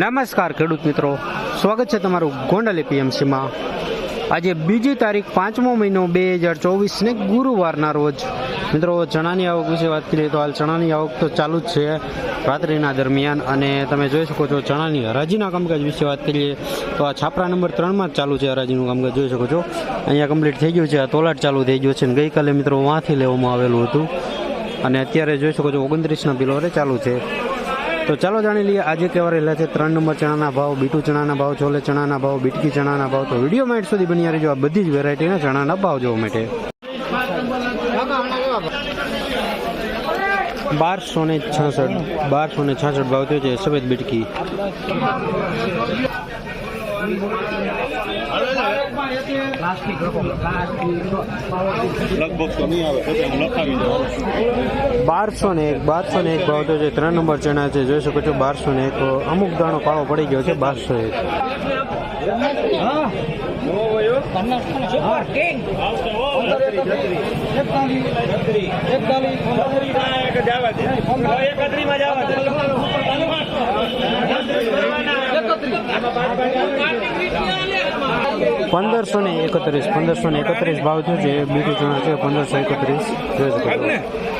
નમસ્કાર ખેડૂત મિત્રો. સ્વાગત છે તમારું ગોંડલ એપીએમસીમાં. આજે બીજી તારીખ પાંચમો મહિનો બે હજાર ચોવીસને ગુરુવારના રોજ. મિત્રો, ચણાની આવક વિશે વાત કરીએ તો હાલ ચણાની આવક તો ચાલુ જ છે રાત્રિના દરમિયાન અને તમે જોઈ શકો છો ચણાની હરાજીના કામકાજ વિશે વાત કરીએ તો આ છાપરા નંબર ત્રણમાં જ ચાલુ છે હરાજીનું કામકાજ, જોઈ શકો છો. અહીંયા કમ્પ્લીટ થઈ ગયું છે, આ તોલાટ ચાલુ થઈ ગયો છે અને ગઈકાલે મિત્રો વાંથી લેવામાં આવેલું હતું. અને અત્યારે જોઈ શકો છો ઓગણત્રીસના બિલોરે ચાલુ છે. તો ચાલો જાણી લઈએ, આજે કેવા રહેલા છે ત્રણ નંબર ચણાના ભાવ, બીટુ ચણાના ભાવ, છોલે ચણાના ભાવ, બીટકી ચણાના ભાવ. તો વીડિયો માઇટ સુધી બની રહેજો, આ બધી જ વેરાયટીના ચણાના ભાવ જોવા માટે. બારસો ને છાસઠ, બારસો ને છાસઠ ભાવ થયો છે, સફેદ બીટકી. લગભગ તો નહીં આવે બારસો ને એક બારસો ને એક ભાવ તો છે ત્રણ નંબર ચણા છે, જોઈ શકો છો બારસો ને એક અમુક દાણો કાળો પડી ગયો છે બારસો એક પંદરસો ને એકત્રીસ પંદરસો ને એકત્રીસ ભાવ થયો છે, બીજું ચણા છે, પંદરસો એકત્રીસ. જોઈ શકો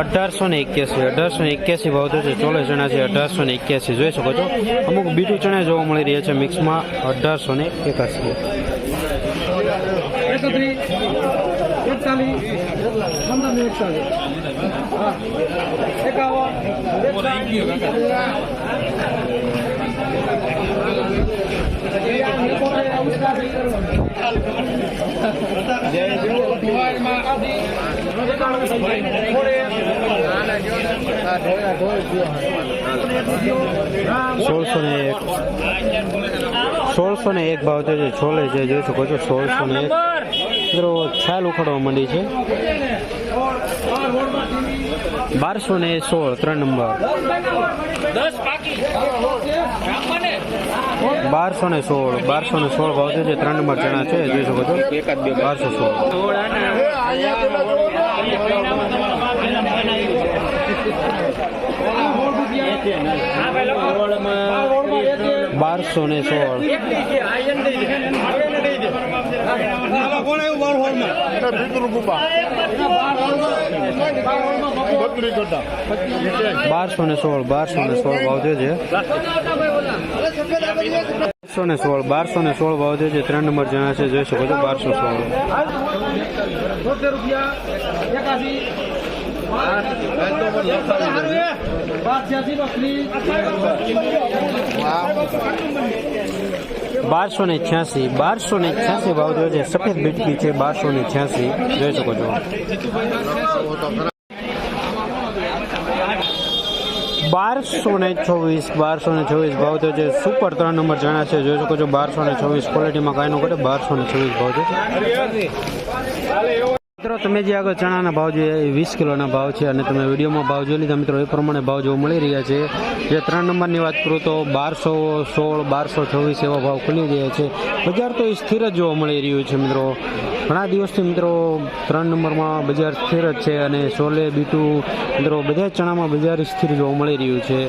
અઢારસો ને એક્યાસી, અઢારસો ને એક્યાસી ભાવ થશે ચોલે ચણા છે, અઢારસો ને એક્યાસી. જોઈ શકો છો? અમુક બીજું ચણા જોવા મળી રહ્યા છે મિક્સમાં. અઢારસો ને એકાસી એકત્રીસ સોળસો ને એક. સોળસો ને એક ભાવ થયો છે છોલે છે, જોઈ શકો છો, સોળસો ને એક. મિત્રો, છાલ ઉખાડવા માંડી છે. બારસો ને સોળ, ત્રણ નંબર. બારસો ને સોળ, બારસો ને સોળ ભાવ છે ત્રણ નંબર ચણા છે, જોઈ શકો છો. બારસો સોળ. બારસો ને સોળ. બારસો ને સોળ, બારસો ને સોળ ભાવ છે બારસો ને સોળ, બારસો ને સોળ ભાવ છે ત્રણ નંબર જણા છે, જોઈ શકો છો, બારસો સોળ. રૂપિયા બારસો ને છ્યાસી, બારસો ને છ્યાસી ભાવ જોયો છે. સફેદ બીટકી છે, બારસો ને છ્યાસી. જોઈ શકો છો. બારસો ને ચોવીસ બારસો ને ચોવીસ ભાવ થયો છે. સુપર ત્રણ નંબર જણા છે. જોઈ શકો છો, બારસો ને ચોવીસ ક્વોલિટીમાં કાંઈ નો ઘટે, બારસો ને ચોવીસ ભાવ છે. મિત્રો, તમે જે આગળ ચણાના ભાવ જોઈએ, એ વીસ કિલોના ભાવ છે અને તમે વિડીયોમાં ભાવ જોઈ લીધા. મિત્રો, એ પ્રમાણે ભાવ જોવા મળી રહ્યા છે. જે ત્રણ નંબરની વાત કરું તો બારસો સોળ, બારસો છવ્વીસ એવા ભાવ ખુલી રહ્યા છે. બજાર તો એ સ્થિર જ જોવા મળી રહ્યું છે, મિત્રો. ઘણા દિવસથી, મિત્રો, ત્રણ નંબરમાં બજાર સ્થિર જ છે અને સોલે, બીટું, મિત્રો બધા ચણામાં બજાર સ્થિર જોવા મળી રહ્યું છે.